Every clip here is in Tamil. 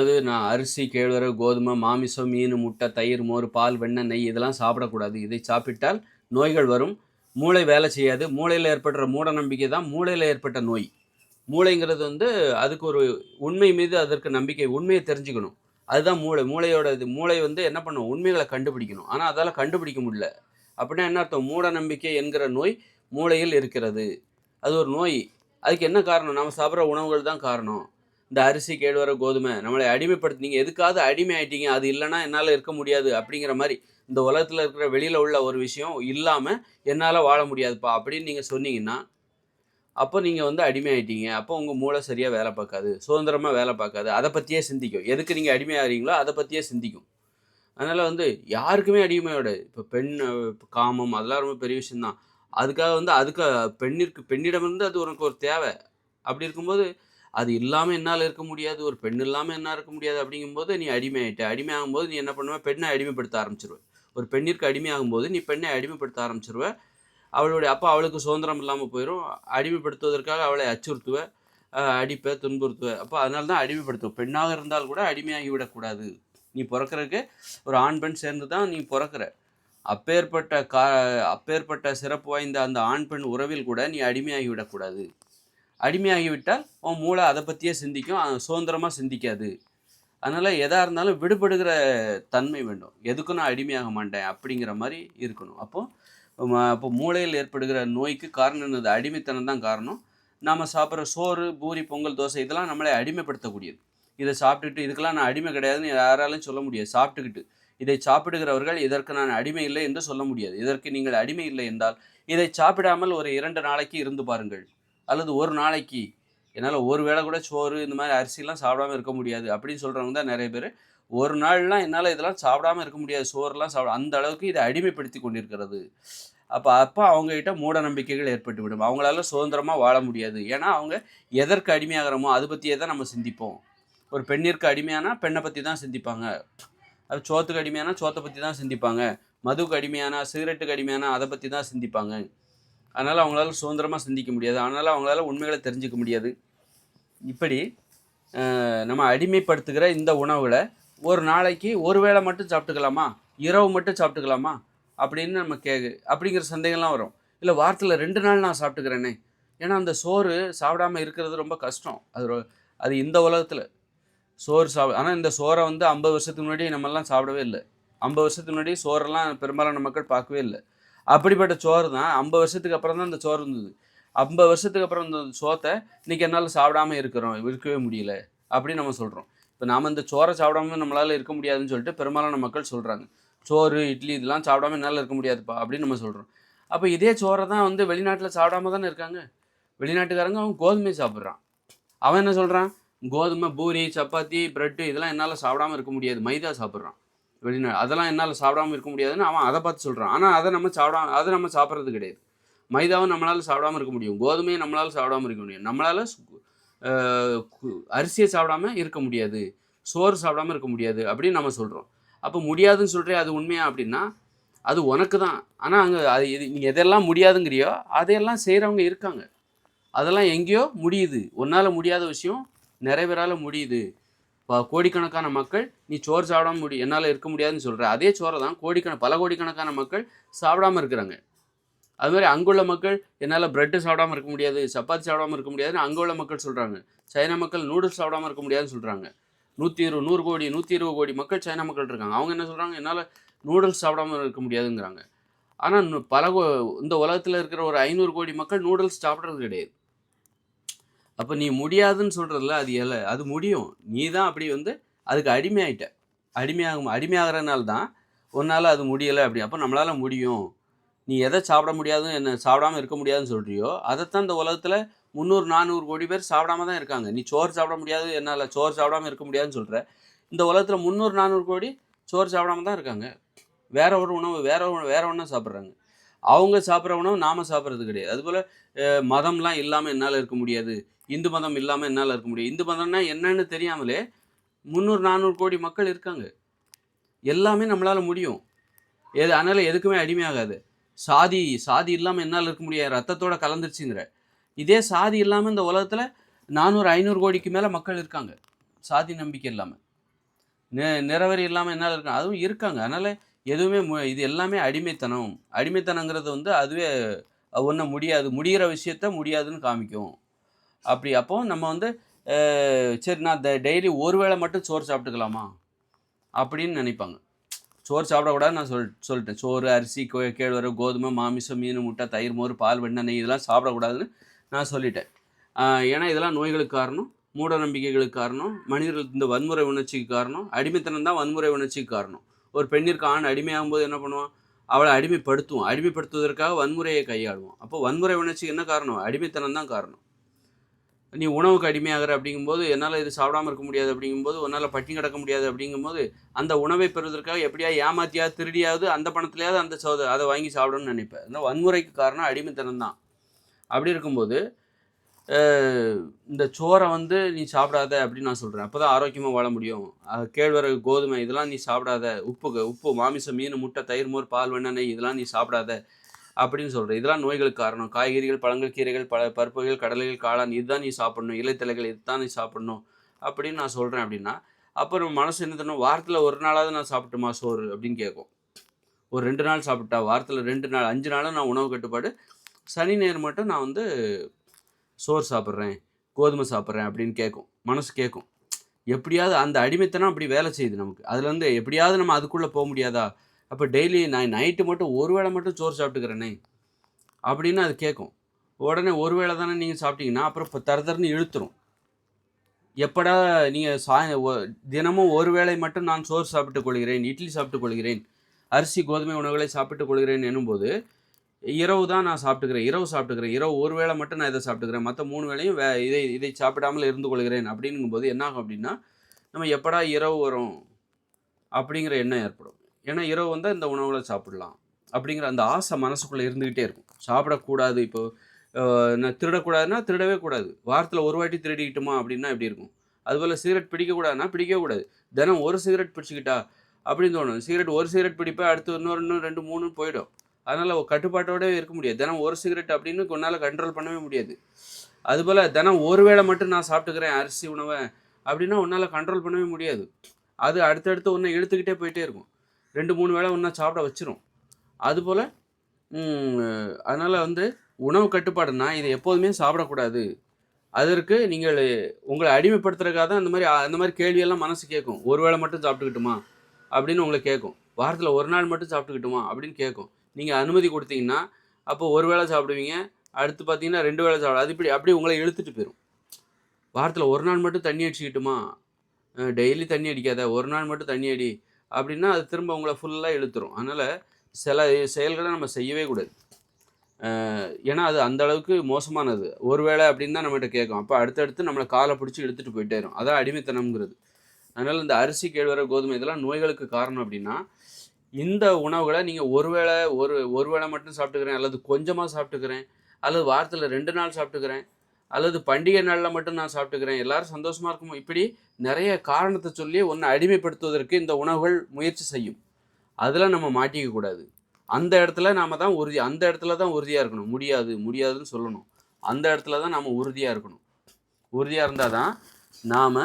அதாவது நான் அரிசி கேழ்வரகு கோதுமை மாமிசம் மீன் முட்டை தயிர் மோர் பால் வெண்ணெய் நெய் இதெல்லாம் சாப்பிடக்கூடாது. இதை சாப்பிட்டால் நோய்கள் வரும். மூளை வேலை செய்யாது. மூளையில் ஏற்படுற மூட நம்பிக்கை தான் மூளையில் ஏற்பட்ட நோய். மூளைங்கிறது வந்து அதுக்கு ஒரு உண்மை மீது அதற்கு நம்பிக்கை உண்மையை தெரிஞ்சுக்கணும். அதுதான் மூளை. மூளையோட இது மூளை வந்து என்ன பண்ணும்? உண்மைகளை கண்டுபிடிக்கணும். ஆனால் அதால் கண்டுபிடிக்க முடியல. அப்படின்னா என்ன அர்த்தம்? மூட நம்பிக்கை என்கிற நோய் மூளையில் இருக்கிறது. அது ஒரு நோய். அதுக்கு என்ன காரணம்? நம்ம சாப்பிட்ற உணவுகள் தான் காரணம். இந்த அரிசி கேழ்வர கோதுமை நம்மளை அடிமைப்படுத்தி நீங்கள் எதுக்காவது அடிமை ஆயிட்டீங்க அது இல்லைன்னா என்னால் இருக்க முடியாது அப்படிங்கிற மாதிரி இந்த உலகத்தில் இருக்கிற வெளியில் உள்ள ஒரு விஷயம் இல்லாமல் என்னால் வாழ முடியாதுப்பா அப்படின்னு நீங்கள் சொன்னீங்கன்னா அப்போ நீங்கள் வந்து அடிமை ஆயிட்டீங்க அப்போ உங்கள் மூளை சரியாக வேலை பார்க்காது. சுதந்திரமாக வேலை பார்க்காது. அதை பற்றியே சிந்திக்கும். எதுக்கு நீங்கள் அடிமை ஆகிறீங்களோ அதை பற்றியே சிந்திக்கும். அதனால் வந்து யாருக்குமே அடிமையோட இப்போ பெண் காமம் அதெல்லாம் ரொம்ப பெரிய விஷயந்தான் அதுக்காக வந்து அதுக்கு பெண்ணிற்கு பெண்ணிடமிருந்து அது உனக்கு ஒரு தேவை. அப்படி இருக்கும்போது அது இல்லாமல் என்னால் இருக்க முடியாது ஒரு பெண் இல்லாமல் என்ன இருக்க முடியாது அப்படிங்கும்போது நீ அடிமை ஆகிட்ட அடிமை ஆகும்போது நீ என்ன பண்ணுவ? பெண்ணை அடிமைப்படுத்த ஆரம்பிச்சிருவேன் ஒரு பெண்ணிற்கு அடிமை ஆகும்போது நீ பெண்ணை அடிமைப்படுத்த ஆரம்பிச்சிருவேன் அவளுடைய அப்பா அவளுக்கு சுதந்திரம் இல்லாமல் போயிடும் அடிமைப்படுத்துவதற்காக அவளை அச்சுறுத்துவ. அஹ், அடிப்ப துன்புறுத்துவ. அப்போ அதனால தான் அடிமைப்படுத்துவ. பெண்ணாக இருந்தால் கூட அடிமையாகி விடக்கூடாது நீ பிறக்கிறதுக்கு ஒரு ஆண் பெண் சேர்ந்து தான் நீ பிறக்கிற. அப்பேற்பட்ட கா அப்பேற்பட்ட சிறப்பு வாய்ந்த அந்த ஆண் பெண் உறவில் கூட நீ அடிமையாகி விடக்கூடாது அடிமையாகிவிட்டால் உன் மூளை அதை பற்றியே சிந்திக்கும் சுதந்திரமாக சிந்திக்காது. அதனால் எதாக இருந்தாலும் விடுபடுகிற தன்மை வேண்டும். எதுக்கும் நான் அடிமையாக மாட்டேன் அப்படிங்கிற மாதிரி இருக்கணும். அப்போது அப்போ மூளையில் ஏற்படுகிற நோய்க்கு காரணம் என்னது? அடிமைத்தனம் தான் காரணம். நாம் சாப்பிட்ற சோறு பூரி பொங்கல் தோசை இதெல்லாம் நம்மளை அடிமைப்படுத்தக்கூடியது. இதை சாப்பிட்டுட்டு இதுக்கெல்லாம் நான் அடிமை கிடையாதுன்னு யாராலையும் சொல்ல முடியாது. சாப்பிட்டுக்கிட்டு. இதை சாப்பிடுகிறவர்கள் இதற்கு நான் அடிமை இல்லை என்று சொல்ல முடியாது. இதற்கு நீங்கள் அடிமை இல்லை என்றால் இதை சாப்பிடாமல் ஒரு இரண்டு நாளைக்கு இருந்து பாருங்கள். அல்லது ஒரு நாளைக்கு என்னால் ஒரு வேளை கூட சோறு இந்த மாதிரி அரிசிலாம் சாப்பிடாம இருக்க முடியாது அப்படின்னு சொல்கிறவங்க தான் நிறைய பேர். ஒரு நாள்லாம் என்னால் இதெல்லாம் சாப்பிடாம இருக்க முடியாது. சோறுலாம் சாப்பிட அந்த அளவுக்கு இதை அடிமைப்படுத்தி கொண்டிருக்கிறது. அப்போ அப்போ அவங்ககிட்ட மூட நம்பிக்கைகள் ஏற்பட்டு விடும். அவங்களால சுதந்திரமாக வாழ முடியாது. ஏன்னா அவங்க எதற்கு அடிமையாகிறோமோ அதை பற்றியே தான் நம்ம சிந்திப்போம். ஒரு பெண்ணிற்கு அடிமையானா பெண்ணை பற்றி தான் சிந்திப்பாங்க. அது சோத்துக்கு அடிமையானா சோத்தை பற்றி தான் சிந்திப்பாங்க. மதுக்கு அடிமையானா சிகரெட்டுக்கு அடிமையானா அதை பற்றி தான் சிந்திப்பாங்க. அதனால் அவங்களால சுதந்திரமாக சிந்திக்க முடியாது. அதனால் அவங்களால உண்மைகளை தெரிஞ்சுக்க முடியாது. இப்படி நம்ம அடிமைப்படுத்துகிற இந்த உணவுகளை ஒரு நாளைக்கு ஒரு வேளை மட்டும் சாப்பிட்டுக்கலாமா? இரவு மட்டும் சாப்பிட்டுக்கலாமா? அப்படின்னு நம்ம கே அப்படிங்கிற சந்தேகம்லாம் வரும். இல்லை வாரத்தில் ரெண்டு நாள் நான் சாப்பிட்டுக்கிறேனே. ஏன்னா அந்த சோறு சாப்பிடாம இருக்கிறது ரொம்ப கஷ்டம். அது அது இந்த உலகத்தில். சோறு சாப்பிட ஆனால் இந்த சோறை வந்து ஐம்பது வருஷத்துக்கு முன்னாடி நம்மெல்லாம் சாப்பிடவே இல்லை. ஐம்பது வருஷத்துக்கு முன்னாடி சோறெல்லாம் பெரும்பாலான மக்கள் பார்க்கவே இல்லை. அப்படிப்பட்ட சோறு தான். ஐம்பது வருஷத்துக்கு அப்புறம் தான் இந்த சோறு இருந்தது. ஐம்பது வருஷத்துக்கு அப்புறம் இந்த சோத்தை இன்னைக்கு என்னால் சாப்பிடாம இருக்கிறோம். இருக்கவே முடியல அப்படின்னு நம்ம சொல்கிறோம் இப்போ நாம் இந்த சோறை சாப்பிடாம நம்மளால் இருக்க முடியாதுன்னு சொல்லிட்டு பெரும்பாலான மக்கள் சொல்கிறாங்க சோறு இட்லி இதெல்லாம் சாப்பிடாம என்னால் இருக்க முடியாதுப்பா அப்படின்னு நம்ம சொல்கிறோம் அப்போ இதே சோறை தான் வந்து வெளிநாட்டில் சாப்பிடாம தானே இருக்காங்க? வெளிநாட்டுக்காரங்க அவன் கோதுமை சாப்பிட்றான். அவன் என்ன சொல்கிறான் கோதுமை பூரி சப்பாத்தி ப்ரெட்டு இதெல்லாம் என்னால் சாப்பிடாம இருக்க முடியாது. மைதா சாப்பிட்றான். வெளிநாடு. அதெல்லாம் என்னால் சாப்பிடாம இருக்க முடியாதுன்னு அவன் அதை பார்த்து சொல்கிறான் ஆனால் அதை நம்ம சாப்பிடாம அதை நம்ம சாப்பிட்றது கிடையாது. மைதாவும் நம்மளால் சாப்பிடாம இருக்க முடியும். கோதுமையை நம்மளால் சாப்பிடாம இருக்க முடியும். நம்மளால் அரிசியை சாப்பிடாம இருக்க முடியாது. சோறு சாப்பிடாம இருக்க முடியாது அப்படின்னு நம்ம சொல்கிறோம் அப்போ முடியாதுன்னு சொல்கிறே அது உண்மையா அப்படின்னா அது உனக்கு தான். ஆனால் அங்கே அது இது நீ எதெல்லாம் முடியாதுங்கிறியோ அதையெல்லாம் செய்கிறவங்க இருக்காங்க. அதெல்லாம் எங்கேயோ முடியுது. உன்னால் முடியாத விஷயம் நிறைவேறால முடியுது. கோடிக்கணக்கான மக்கள் நீ சோறு சாப்பிடாம முடி என்னால் இருக்க முடியாதுன்னு சொல்கிற அதே சோறை தான் கோடிக்கண பல கோடிக்கணக்கான மக்கள் சாப்பிடாம இருக்கிறாங்க. அது மாதிரி அங்குள்ள மக்கள் என்னால் ப்ரெட்டு சாப்பிடாம இருக்க முடியாது சப்பாத்தி சாப்பிடாம இருக்க முடியாதுன்னு அங்குள்ள மக்கள் சொல்கிறாங்க சைனா மக்கள் நூடுல்ஸ் சாப்பிடாம இருக்க முடியாதுன்னு சொல்கிறாங்க நூற்றி இருபது நூறு கோடி நூற்றி இருபது கோடி மக்கள் சைனா மக்கள் இருக்காங்க. அவங்க என்ன சொல்கிறாங்க என்னால் நூடுல்ஸ் சாப்பிடாம இருக்க முடியாதுங்கிறாங்க. ஆனால் பல கோ- இந்த உலகத்தில் இருக்கிற ஒரு ஐநூறு கோடி மக்கள் நூடுல்ஸ் சாப்பிட்றது கிடையாது. அப்போ நீ முடியாதுன்னு சொல்கிறதுல அது எல்ல அது முடியும். நீ தான் அப்படி வந்து அதுக்கு அடிமையாயிட்ட. அடிமையாகும் அடிமையாகிறனால தான் உன்னால் அது முடியலை அப்படி. அப்போ நம்மளால் முடியும். நீ எதை சாப்பிட முடியாது என்ன சாப்பிடாம இருக்க முடியாதுன்னு சொல்கிறியோ அதைத்தான் இந்த உலகத்தில் முந்நூறு நானூறு கோடி பேர் சாப்பிடாம தான் இருக்காங்க. நீ சோறு சாப்பிட முடியாது என்னால் சோறு சாப்பிடாம இருக்க முடியாதுன்னு சொல்கிற இந்த உலகத்தில் முந்நூறு நானூறு கோடி சோறு சாப்பிடாம தான் இருக்காங்க. வேற ஒரு உணவு வேற ஒரு வேற ஒன்றா சாப்பிட்றாங்க. அவங்க சாப்பிட்ற உணவு நாம சாப்பிட்றது கிடையாது. அதுபோல் மதம்லாம் இல்லாமல் என்னால் இருக்க முடியாது. இந்து மதம் இல்லாமல் என்னால் இருக்க முடியும். இந்து மதம்னா என்னன்னு தெரியாமலே முந்நூறு நானூறு கோடி மக்கள் இருக்காங்க. எல்லாமே நம்மளால் முடியும். எது அதனால் எதுக்குமே அடிமையாகாது. சாதி சாதி இல்லாமல் என்னால் இருக்க முடியாது. ரத்தத்தோட கலந்துருச்சுங்கிற. இதே சாதி இல்லாமல் இந்த உலகத்தில் நானூறு ஐநூறு கோடிக்கு மேலே மக்கள் இருக்காங்க. சாதி நம்பிக்கை இல்லாமல் நி நிறவரி இல்லாமல் என்னால் இருக்க அதுவும் இருக்காங்க. அதனால் எதுவுமே மு இது எல்லாமே அடிமைத்தனம். அடிமைத்தனங்கிறது வந்து அதுவே ஒன்றும் முடியாது. முடிகிற விஷயத்த முடியாதுன்னு காமிக்கும். அப்படி அப்போ நம்ம வந்து சரி நான் டெய்லி ஒரு வேளை மட்டும் சோறு சாப்பிட்டுக்கலாமா? அப்படின்னு நினைப்பாங்க. சோறு சாப்பிடக்கூடாது நான் சொல் சொல்லிட்டேன். சோறு அரிசி கோ கேழ்வரகு கோதுமை மாமிசம் மீன் முட்டை தயிர் மோர் பால் வெண்ணெய் நெய் இதெல்லாம் சாப்பிடக்கூடாதுன்னு நான் சொல்லிட்டேன். ஏன்னா இதெல்லாம் நோய்களுக்கு காரணம் மூட நம்பிக்கைகளுக்கு காரணம் மனிதர்களுக்கு இந்த வன்முறை உணர்ச்சிக்கு காரணம் அடிமைத்தனம் தான் வன்முறை உணர்ச்சிக்கு காரணம். ஒரு பெண்ணிற்கு ஆண் அடிமையாகும்போது என்ன பண்ணுவான்? அவளை அடிமைப்படுத்துவோம் அடிமைப்படுத்துவதற்காக வன்முறையை கையாளுவோம் அப்போ வன்முறை உணர்ச்சிக்கு என்ன காரணம்? அடிமைத்தனம் தான் காரணம். நீ உணவுக்கு அடிமையாகிற அப்படிங்கும்போது என்னால் இது சாப்பிடாம இருக்க முடியாது அப்படிங்கும்போது உன்னால் பட்டினி கிடக்க முடியாது அப்படிங்கும்போது அந்த உணவை பெறுவதற்காக எப்படியா ஏமாத்தியாவது திருடியாவது அந்த பணத்துலையாவது அந்த சோத அதை வாங்கி சாப்பிடணும்னு நினைப்பேன். இந்த வன்முறைக்கு காரணம் அடிமைத்தனம் தான் அப்படி இருக்கும்போது இந்த சோறை வந்து நீ சாப்பிடாத அப்படின்னு நான் சொல்கிறேன் அப்போ தான் ஆரோக்கியமாக வாழ முடியும். கேழ்வரகு கோதுமை இதெல்லாம் நீ சாப்பிடாத. உப்பு உப்பு மாமிசம் மீன் முட்டை தயிர் மோர் பால் வெண்ணெண்ணெய் இதெல்லாம் நீ சாப்பிடாத. அப்படின்னு சொல்கிறேன் இதெல்லாம் நோய்களுக்கு காரணம். காய்கறிகள் பழங்கள் கீரைகள் பல பருப்புகள் கடலைகள் காளான் இதுதான் நீ சாப்பிடணும். இலைத்தலைகள் இதுதான் நீ சாப்பிடணும். அப்படின்னு நான் சொல்கிறேன் அப்படின்னா அப்புறம் மனசு என்ன தரணும் வாரத்தில் ஒரு நாளாவது நான் சாப்பிட்டுமா சோறு? அப்படின்னு கேட்கும். ஒரு ரெண்டு நாள் சாப்பிட்டா வாரத்தில் ரெண்டு நாள் அஞ்சு நாளும் நான் உணவு கட்டுப்பாடு. சனி ஞாயிறு மட்டும் நான் வந்து சோறு சாப்பிட்றேன் கோதுமை சாப்பிட்றேன் அப்படின்னு கேட்கும். மனசு கேட்கும். எப்படியாவது அந்த அடிமைத்தனம் அப்படி வேலை செய்யுது நமக்கு. அதுலேருந்து எப்படியாவது நம்ம அதுக்குள்ளே போக முடியாதா? அப்போ டெய்லி நான் நைட்டு மட்டும் ஒரு வேளை மட்டும் சோறு சாப்பிட்டுக்கிறேனே? அப்படின்னு அது கேட்கும் உடனே ஒரு வேளை தானே நீங்கள் சாப்பிட்டீங்கன்னா அப்புறம் இப்போ தரதரன்னு இழுத்துரும். எப்படா நீங்கள் சாய் தினமும் ஒரு வேளை மட்டும் நான் சோறு சாப்பிட்டுக் கொள்கிறேன் இட்லி சாப்பிட்டுக் கொள்கிறேன் அரிசி கோதுமை உணவுகளை சாப்பிட்டுக் கொள்கிறேன் எனும்போது இரவு தான் நான் சாப்பிட்டுக்கிறேன் இரவு சாப்பிட்டுக்கிறேன் இரவு ஒரு வேளை மட்டும் நான் இதை சாப்பிட்டுக்கிறேன் மற்ற மூணு வேளையும் வே இதை இதை சாப்பிடாமல் இருந்து கொள்கிறேன் அப்படிங்கும்போது என்னாகும் அப்படின்னா நம்ம எப்படா இரவு வரும் அப்படிங்கிற எண்ணம் ஏற்படும். ஏன்னா இரவு வந்தால் இந்த உணவுகளை சாப்பிடலாம் அப்படிங்கிற அந்த ஆசை மனசுக்குள்ளே இருந்துக்கிட்டே இருக்கும். சாப்பிடக்கூடாது இப்போ நான் திருடக்கூடாதுன்னா திருடவே கூடாது. வாரத்தில் ஒரு வாட்டி திருடிக்கிட்டுமா அப்படின்னா எப்படி இருக்கும்? அதுபோல் சிகரெட் பிடிக்கக்கூடாதுன்னா பிடிக்கவே கூடாது தினம் ஒரு சிகரெட் பிடிச்சிக்கிட்டா அப்படின்னு தோணும். சிகரெட் ஒரு சிகரெட் பிடிப்பேன் அடுத்து இன்னொரு இன்னும் ரெண்டு மூணு போயிடும். அதனால் கட்டுப்பாட்டோடவே இருக்க முடியாது. தினம் ஒரு சிகரெட் அப்படின்னு உன்னால் கண்ட்ரோல் பண்ணவே முடியாது. அதுபோல் தினம் ஒரு வேளை மட்டும் நான் சாப்பிட்டுக்கிறேன் அரிசி உணவை அப்படின்னா உன்னால் கண்ட்ரோல் பண்ணவே முடியாது. அது அடுத்தடுத்து ஒன்று இழுத்துக்கிட்டே போயிட்டே இருக்கும். ரெண்டு மூணு வேளை ஒன்றா சாப்பிட வச்சிரும். அதுபோல் அதனால் வந்து உணவு கட்டுப்பாடுனா இதை எப்போதுமே சாப்பிடக்கூடாது. அதற்கு நீங்கள் உங்களை அடிமைப்படுத்துறதுக்காக தான் அந்த மாதிரி அந்த மாதிரி கேள்வியெல்லாம் மனசு கேட்கும் ஒரு வேளை மட்டும் சாப்பிட்டுக்கிட்டுமா? அப்படின்னு உங்களை கேட்கும் வாரத்தில் ஒரு நாள் மட்டும் சாப்பிட்டுக்கிட்டுமா? அப்படின்னு கேட்கும் நீங்கள் அனுமதி கொடுத்தீங்கன்னா அப்போ ஒரு வேளை சாப்பிடுவீங்க. அடுத்து பார்த்தீங்கன்னா ரெண்டு வேளை சாப்பிட அது இப்படி அப்படியே உங்களை இழுத்துட்டு போயிடும் வாரத்தில் ஒரு நாள் மட்டும் தண்ணி அடிச்சுக்கிட்டுமா? டெய்லி தண்ணி அடிக்காத ஒரு நாள் மட்டும் தண்ணி அடி. அப்படின்னா அது திரும்ப உங்களை ஃபுல்லாக இழுத்துரும். அதனால் சில செயல்களை நம்ம செய்யவே கூடாது. ஏன்னா அது அந்த அளவுக்கு மோசமானது. ஒருவேளை அப்படின்னு தான் நம்மகிட்ட கேட்கும். அப்போ அடுத்தடுத்து நம்மளை காலை பிடிச்சி இழுத்துட்டு போயிட்டே இருக்கும் அதான் அடிமைத்தனம்ங்கிறது. அதனால் இந்த அரிசி கேழ்வர கோதுமை இதெல்லாம் நோய்களுக்கு காரணம் அப்படின்னா இந்த உணவுகளை நீங்கள் ஒருவேளை ஒரு ஒரு வேளை மட்டும் சாப்பிட்டுக்கிறேன் அல்லது கொஞ்சமாக சாப்பிட்டுக்கிறேன் அல்லது வாரத்தில் ரெண்டு நாள் சாப்பிட்டுக்கிறேன் அல்லது பண்டிகை நாளில் மட்டும் நான் சாப்பிட்டுக்கிறேன். எல்லாரும் சந்தோஷமாக இருக்கும்? இப்படி நிறைய காரணத்தை சொல்லி ஒன்றை அடிமைப்படுத்துவதற்கு இந்த உணவுகள் முயற்சி செய்யும். அதில் நம்ம மாட்டிக்க கூடாது. அந்த இடத்துல நாம் தான் உறுதி அந்த இடத்துல தான் உறுதியாக இருக்கணும். முடியாது முடியாதுன்னு சொல்லணும். அந்த இடத்துல தான் நாம் உறுதியாக இருக்கணும். உறுதியாக இருந்தால் தான் நாம்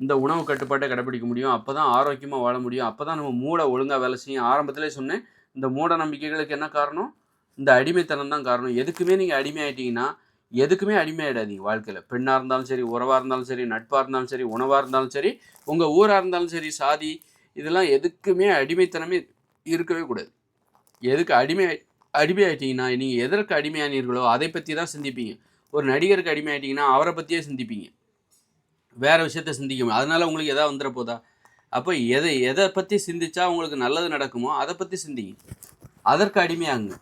இந்த உணவு கட்டுப்பாட்டை கடைப்பிடிக்க முடியும். அப்போ தான் ஆரோக்கியமாக வாழ முடியும். அப்போ தான் நம்ம மூளை ஒழுங்காக வேலை செய்யும். ஆரம்பத்திலே சொன்னேன் இந்த மூட நம்பிக்கைகளுக்கு என்ன காரணம்? இந்த அடிமைத்தனம் தான் காரணம். எதுக்குமே நீங்கள் அடிமை அடிமையாயிட்டீங்கன்னா எதுக்குமே அடிமையாயிடாதீங்க வாழ்க்கையில். பெண்ணாக இருந்தாலும் சரி உறவாக இருந்தாலும் சரி நட்பாக இருந்தாலும் சரி உணவாக இருந்தாலும் சரி உங்கள் ஊராக இருந்தாலும் சரி சாதி இதெல்லாம் எதுக்குமே அடிமைத்தனமே இருக்கவே கூடாது. எதுக்கு அடிமை அடிமையாயிட்டீங்கன்னா நீங்கள் எதற்கு அடிமையானீர்களோ அதை பற்றி தான் சிந்திப்பீங்க. ஒரு நடிகருக்கு அடிமையாயிட்டீங்கன்னா அவரை பற்றியே சிந்திப்பீங்க. வேறு விஷயத்த சிந்திக்க முடியும் அதனால் உங்களுக்கு எதாவது வந்துட போதா? அப்போ எதை எதை பற்றி சிந்திச்சா உங்களுக்கு நல்லது நடக்குமோ அதை பற்றி சிந்திங்க. அதற்கு அடிமையாகுங்க.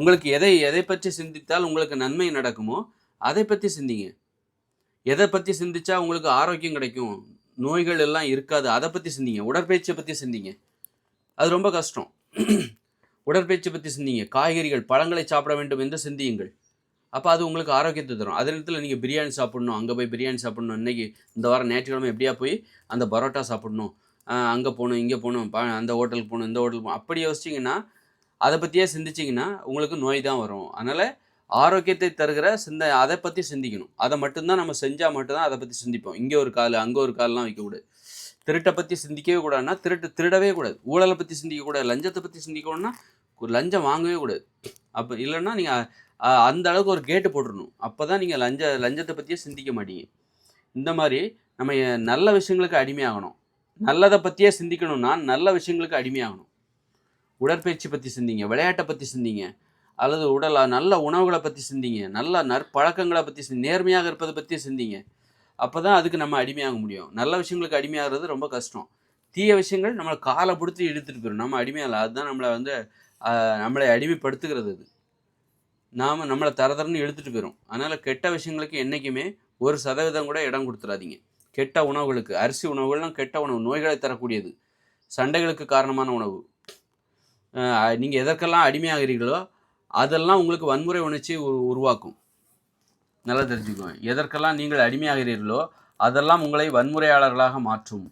உங்களுக்கு எதை எதை பற்றி சிந்தித்தால் உங்களுக்கு நன்மை நடக்குமோ அதை பற்றி சிந்திங்க. எதை பற்றி சிந்திச்சா உங்களுக்கு ஆரோக்கியம் கிடைக்கும். நோய்கள் எல்லாம் இருக்காது. அதை பற்றி சிந்திங்க. உடற்பயிற்சியை பற்றி சிந்திங்க. அது ரொம்ப கஷ்டம். உடற்பயிற்சி பற்றி சிந்திங்க. காய்கறிகள் பழங்களை சாப்பிட வேண்டும் என்று சிந்தியுங்கள். அப்போ அது உங்களுக்கு ஆரோக்கியத்தை தரும். அதே நேரத்தில் நீங்கள் பிரியாணி சாப்பிடணும். அங்கே போய் பிரியாணி சாப்பிடணும். இன்றைக்கி இந்த வாரம் ஞாயிற்றுக்கிழமை எப்படியா போய் அந்த பரோட்டா சாப்பிடணும். அங்கே போகணும் இங்கே போகணும் அந்த ஹோட்டலுக்கு போகணும் இந்த ஹோட்டலுக்கு போகணும். அப்படி யோசிச்சிங்கன்னா அதை பற்றியே சிந்திச்சிங்கன்னா உங்களுக்கு நோய் தான் வரும். அதனால் ஆரோக்கியத்தை தருகிற சிந்த அதை பற்றி சிந்திக்கணும். அதை மட்டும்தான் நம்ம செஞ்சால் மட்டும்தான் அதை பற்றி சிந்திப்போம். இங்கே ஒரு கால் அங்கே ஒரு கால்லாம் வைக்கக்கூடாது திருட்டை பற்றி சிந்திக்கவே கூடாதுன்னா திருட்டு திருடவே கூடாது. ஊழலை பற்றி சிந்திக்கக்கூடாது லஞ்சத்தை பற்றி சிந்திக்கணும்னா ஒரு லஞ்சம் வாங்கவே கூடாது. அப்போ இல்லைன்னா நீங்கள் அந்த அளவுக்கு ஒரு கேட்டு போட்டுடணும் அப்போ தான் நீங்கள் லஞ்ச லஞ்சத்தை பற்றியே சிந்திக்க மாட்டீங்க. இந்த மாதிரி நம்ம நல்ல விஷயங்களுக்கு அடிமையாகணும். நல்லதை பற்றியே சிந்திக்கணும்னா நல்ல விஷயங்களுக்கு அடிமையாகணும். உடற்பயிற்சி பற்றி சிந்திங்க விளையாட்டை பற்றி சிந்திங்க அல்லது உடல் நல்ல உணவுகளை பற்றி சிந்திங்க நல்ல நற்பழக்கங்களை பற்றி சிந்தி நேர்மையாக இருப்பதை பற்றி சிந்திங்க. அப்போ தான் அதுக்கு நம்ம அடிமையாக முடியும். நல்ல விஷயங்களுக்கு அடிமையாகிறது ரொம்ப கஷ்டம். தீய விஷயங்கள் நம்மளை காலை பிடிச்சி இழுத்துட்டு போயிடும். நம்ம அடிமையாக அதுதான் நம்மளை வந்து நம்மளை அடிமைப்படுத்துகிறது அது. நாம் நம்மளை தரதரன்னு இழுத்துட்டு போயிடும் அதனால் கெட்ட விஷயங்களுக்கு என்றைக்குமே ஒரு சதவீதம் கூட இடம் கொடுத்துறாதீங்க. கெட்ட உணவுகளுக்கு அரிசி உணவுகள்லாம் கெட்ட உணவு நோய்களை தரக்கூடியது. சண்டைகளுக்கு காரணமான உணவு. நீங்கள் எதற்கெல்லாம் அடிமையாகிறீர்களோ அதெல்லாம் உங்களுக்கு வன்முறை உணர்ச்சி உருவாக்கும். நல்லா தெரிஞ்சுக்கோங்க. எதற்கெல்லாம் நீங்கள் அடிமையாகிறீர்களோ அதெல்லாம் உங்களை வன்முறையாளர்களாக மாற்றும்.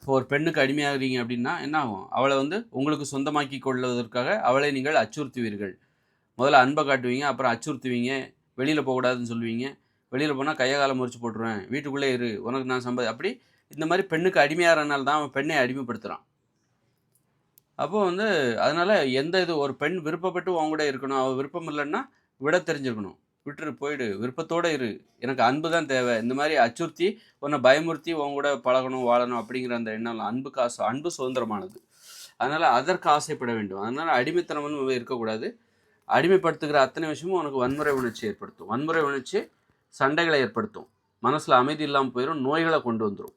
இப்போ ஒரு பெண்ணுக்கு அடிமையாகிறீங்க அப்படின்னா என்ன ஆகும்? அவளை வந்து உங்களுக்கு சொந்தமாக்கி கொள்வதற்காக அவளை நீங்கள் அச்சுறுத்துவீர்கள். முதல்ல அன்பை காட்டுவீங்க அப்புறம் அச்சுறுத்துவீங்க. வெளியில் போகக்கூடாதுன்னு சொல்லுவீங்க. வெளியில் போனால் கையை காலை முறிச்சு போட்டுருவேன். வீட்டுக்குள்ளே இரு உனக்கு நான் சம்பாதி அப்படி இந்த மாதிரி பெண்ணுக்கு அடிமையாகிறனால தான் அவன் பெண்ணை அடிமைப்படுத்துகிறான் அப்போ வந்து அதனால் எந்த இது ஒரு பெண் விருப்பப்பட்டு உன் கூட இருக்கணும் அவள் விருப்பம் இல்லைன்னா விட தெரிஞ்சிருக்கணும். விட்டுரு போயிடு விருப்பத்தோடு இரு. எனக்கு அன்பு தான் தேவை. இந்த மாதிரி அச்சுறுத்தி உன்னை பயமுறுத்தி உன் கூட பழகணும் வாழணும் அப்படிங்கிற அந்த எண்ணம் அன்பு காசு அன்பு சுதந்திரமானது. அதனால் அதற்கு ஆசைப்பட வேண்டும். அதனால் அடிமைத்தனமும் இருக்கக்கூடாது. அடிமைப்படுத்துகிற அத்தனை விஷயமும் உனக்கு வன்முறை உணர்ச்சி ஏற்படுத்தும். வன்முறை உணர்ச்சி சண்டைகளை ஏற்படுத்தும். மனசில் அமைதி இல்லாமல் போயிடும் நோய்களை கொண்டு வந்துடும்